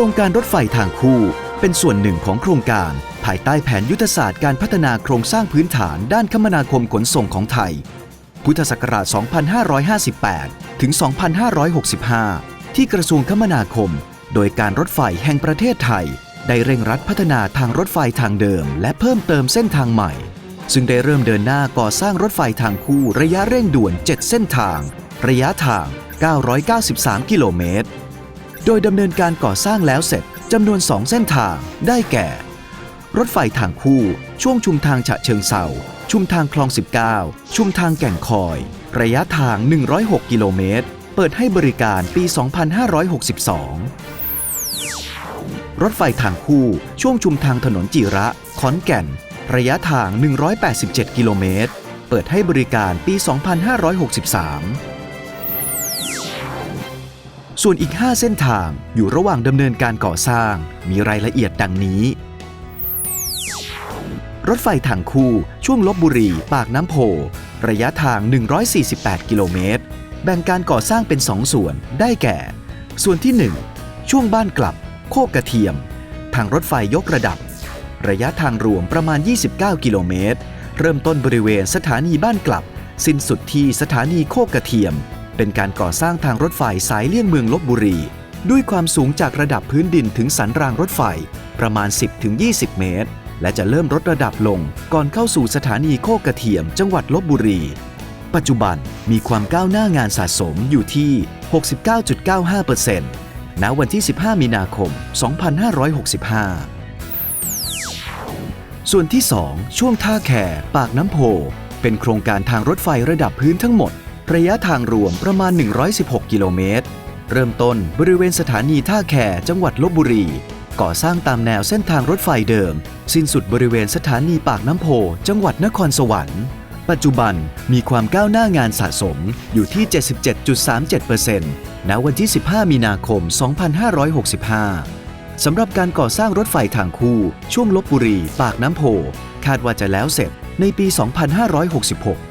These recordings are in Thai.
รงการรถไฟทางคู่ เป็นส่วนหนึ่งของโครงการ ภายใต้แผนยุทธศาสตร์การพัฒนาโครงสร้างพื้นฐานด้านคมนาคมขนส่งของไทย พุทธศักราช 2558 ถึง 2565 ที่กระทรวงคมนาคม โดยการรถไฟแห่งประเทศไทย ได้เร่งรัดพัฒนาทางรถไฟทางเดิม และเพิ่มเติมเส้นทางใหม่ ซึ่งได้เริ่มเดินหน้าก่อสร้างรถไฟทางคู่ระยะเร่งด่วน 7 เส้นทาง ระยะทาง 993 กิโลเมตร โดยดำเนินการก่อสร้างแล้วเสร็จจำนวน 2 เส้นทาง ได้แก่ รถไฟทางคู่ ช่วงชุมทางฉะเชิงเซาชุมทางคลอง 19 ชุมทางแก่งคอย ระยะทาง 106 กิโลเมตร เปิดให้บริการปี 2562 รถไฟทางคู่ ช่วงชุมทางถนนจิระ ขอนแก่น ระยะทาง 187 กิโลเมตร เปิดให้บริการปี 2563 ส่วนอีก 5 เส้นทางอยู่ระหว่างดำเนินการก่อสร้าง มีรายละเอียดดังนี้ รถไฟทางคู่ ช่วงลบบุรี ปากน้ำโพ ระยะทาง 148 กิโลเมตร แบ่งการก่อสร้างเป็น 2 ส่วน ได้แก่ ส่วนที่ 1 ช่วงบ้านกลับ โคกกระเทียม ทางรถไฟยกระดับ ระยะทางรวมประมาณ 29 กิโลเมตร เริ่มต้นบริเวณสถานีบ้านกลับ สิ้นสุดที่สถานีโคกกระเทียม เป็นการก่อสร้างทางรถไฟสายเลี่ยงเมืองลบบุรี ด้วยความสูงจากระดับพื้นดินถึงสันรางรถไฟประมาณ 10-20 เมตร และจะเริ่มลดระดับลงก่อนเข้าสู่สถานีโคกกระเทียมจังหวัดลบบุรี ปัจจุบันมีความก้าวหน้างานสะสมอยู่ที่ 69.95%ณวันที่ 15 มีนาคม 2565 ส่วนที่ 2 ช่วงท่าแขปากน้ำโพเป็นโครงการทางรถไฟระดับพื้นทั้งหมด ระยะทางรวมประมาณ 116 กิโลเมตร เริ่มต้นบริเวณสถานีท่าแขจังหวัดลบบุรี ก่อสร้างตามแนวเส้นทางรถไฟเดิม สิ้นสุดบริเวณสถานีปากน้ำโพ จังหวัดนครสวรรค์ ปัจจุบันมีความก้าวหน้างานสะสมอยู่ที่ 77.37%ณวันที่ 15 มีนาคม 2565สำหรับการก่อสร้างรถไฟทางคู่ ช่วงลบบุรี ปากน้ำโพ คาดว่าจะแล้วเสร็จในปี 2566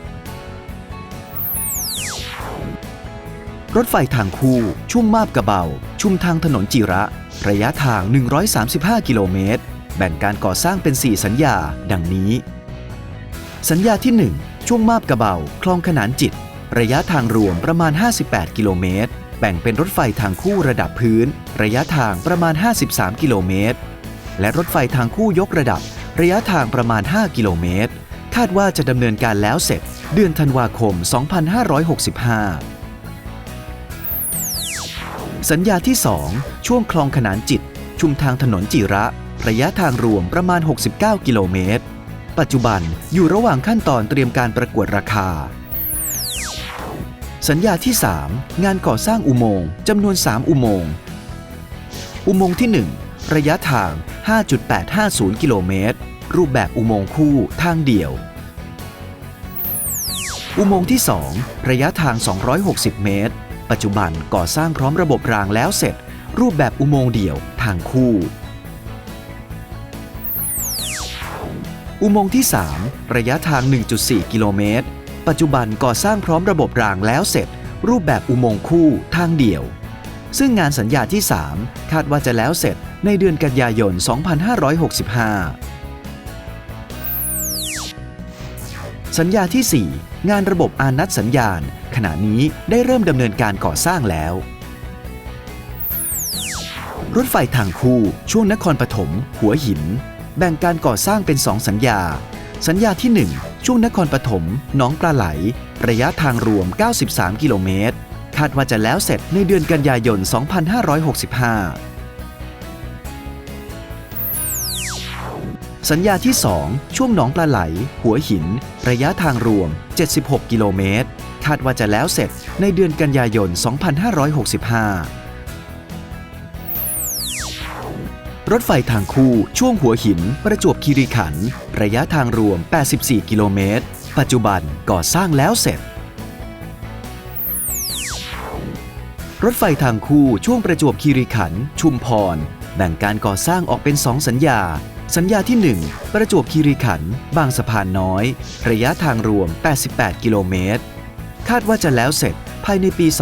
รถไฟทางคู่ช่วงมาบกระเบา ชุมทางถนนจิระ ระยะทาง 135 กิโลเมตร แบ่งการก่อสร้างเป็น 4 สัญญา ดังนี้ สัญญาที่ 1 ช่วงมาบกระเบา คลองขนานจิต ระยะทางรวมประมาณ 58 กิโลเมตร แบ่งเป็นรถไฟทางคู่ระดับพื้น ระยะทางประมาณ 53 กิโลเมตร และรถไฟทางคู่ยกระดับ ระยะทางประมาณ 5 กิโลเมตร คาดว่าจะดำเนินการแล้วเสร็จ เดือนธันวาคม 2565 สัญญาที่ 2 ช่วงคลองขนานจิต ชุมทางถนนจิระ ระยะทางรวมประมาณ 69 กิโลเมตร ปัจจุบันอยู่ระหว่างขั้นตอนเตรียมการประกวดราคา สัญญาที่ 3 งานก่อสร้างอุโมงค์จำนวน 3 อุโมงค์ อุโมงค์ที่ 1 ระยะทาง 5.850 กิโลเมตร รูปแบบอุโมงค์คู่ทางเดี่ยว อุโมงค์ที่ 2 ระยะทาง 260 เมตร ปัจจุบันก่อสร้างพร้อมระบบรางแล้วเสร็จ รูปแบบอุโมงค์เดี่ยวทางคู่ อุโมงค์ที่ 3 ระยะทาง 1.4 กิโลเมตร ปัจจุบันก่อสร้างพร้อมระบบรางแล้วเสร็จ รูปแบบอุโมงค์คู่ทางเดี่ยว ซึ่งงานสัญญาที่ 3 คาดว่าจะแล้วเสร็จในเดือนกันยายน 2565สัญญาที่ 4 งานระบบอานัดสัญญาณ ขณะนี้ได้เริ่มดำเนินการก่อสร้างแล้ว รถไฟทางคู่ช่วงนครปฐมหัวหิน แบ่งการก่อสร้างเป็น2สัญญา สัญญาที่ 1 ช่วงนครปฐมหนองปลาไหล ระยะทางรวม 93 กิโลเมตรคาดว่าจะแล้วเสร็จในเดือนกันยายน 2565 สัญญาที่ 2 ช่วงหนองปลาไหล หัวหิน ระยะทางรวม 76 กิโลเมตร คาดว่าจะแล้วเสร็จในเดือนกันยายน 2565 รถไฟทางคู่ช่วงหัวหิน ประจวบคีรีขันธ์ระยะทางรวม 84 กิโลเมตร ปัจจุบันก่อสร้างแล้วเสร็จ รถไฟทางคู่ช่วงประจวบคีรีขันธ์ชุมพร แบ่งการก่อสร้างออกเป็น 2 สัญญา สัญญาที่ 1 ประจวบคีรีขันธ์บางสะพานน้อย ระยะทางรวม 88 กิโลเมตร คาดว่าจะแล้วเสร็จภายในปี 2565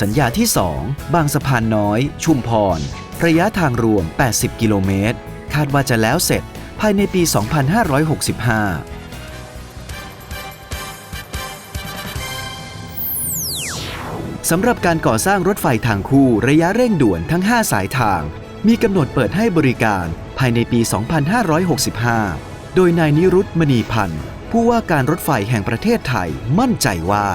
สัญญาที่ 2 บางสะพานน้อย ชุมพร ระยะทางรวม 80 กิโลเมตร คาดว่าจะแล้วเสร็จภายในปี 2565 สำหรับการก่อสร้างรถไฟทางคู่ระยะเร่งด่วนทั้ง 5 สายทาง มีกำหนดเปิดให้บริการภายในปี 2565 โดยนายนิรุตมณีพันธ์ผู้ว่าการรถไฟแห่งประเทศไทยมั่นใจว่า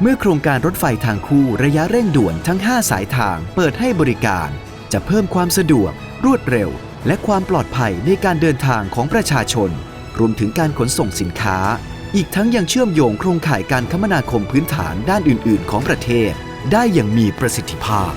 เมื่อโครงการรถไฟทางคู่ระยะเร่งด่วนทั้ง 5 สายทางเปิดให้บริการ จะเพิ่มความสะดวก รวดเร็ว และความปลอดภัยในการเดินทางของประชาชน รวมถึงการขนส่งสินค้า อีกทั้งยังเชื่อมโยงโครงข่ายการคมนาคมพื้นฐานด้านอื่น ๆ ของประเทศ ได้อย่างมีประสิทธิภาพ